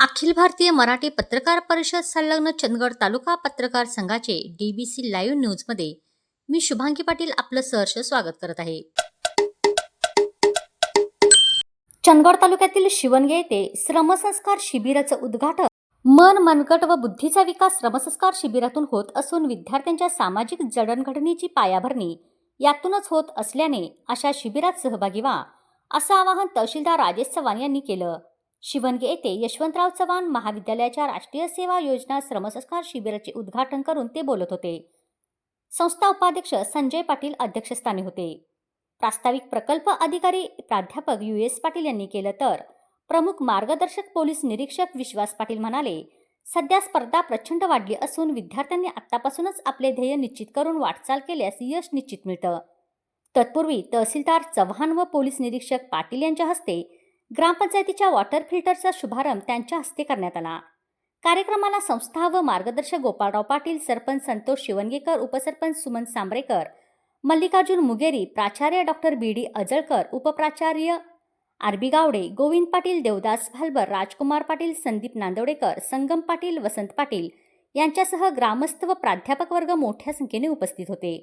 अखिल भारतीय मराठी पत्रकार परिषद संलग्न चंदगड तालुका पत्रकार संघाचे डीबीसी लाईव्ह न्यूजमध्ये मी शुभांगी पाटील आपलं सहर्ष स्वागत करत आहे. चंदगड तालुक्यातील शिवणगे येथे श्रमसंस्कार शिबिराचं उद्घाटन. मन मनगट व बुद्धीचा विकास श्रमसंस्कार शिबिरातून होत असून विद्यार्थ्यांच्या सामाजिक जडणघडणीची पायाभरणी यातूनच होत असल्याने अशा शिबिरात सहभागी व्हा असं आवाहन तहसीलदार राजेश चव्हाण यांनी केलं. शिवणगे येथे यशवंतराव चव्हाण महाविद्यालयाच्या राष्ट्रीय सेवा योजना श्रमसंस्कार शिबिराचे उद्घाटन करून ते बोलत होते. संस्था उपाध्यक्ष संजय पाटील अध्यक्षस्थानी होते. प्रास्ताविक प्रकल्प अधिकारी प्राध्यापक यू एस पाटील यांनी केलं तर प्रमुख मार्गदर्शक पोलीस निरीक्षक विश्वास पाटील म्हणाले सध्या स्पर्धा प्रचंड वाढली असून विद्यार्थ्यांनी आत्तापासूनच आपले ध्येय निश्चित करून वाटचाल केल्यास यश निश्चित मिळतं. तत्पूर्वी तहसीलदार चव्हाण व पोलीस निरीक्षक पाटील यांच्या हस्ते ग्रामपंचायतीच्या वॉटर फिल्टरचा शुभारंभ त्यांच्या हस्ते करण्यात आला. कार्यक्रमाला संस्था व मार्गदर्शक गोपाळराव पाटील सरपंच संतोष शिवणगेकर उपसरपंच सुमन सांबरेकर मल्लिकार्जुन मुगेरी प्राचार्य डॉक्टर बी डी अजळकर उपप्राचार्य आर बी गावडे गोविंद पाटील देवदास भालबर राजकुमार पाटील संदीप नांदवडेकर संगम पाटील वसंत पाटील यांच्यासह ग्रामस्थ व प्राध्यापक वर्ग मोठ्या संख्येने उपस्थित होते.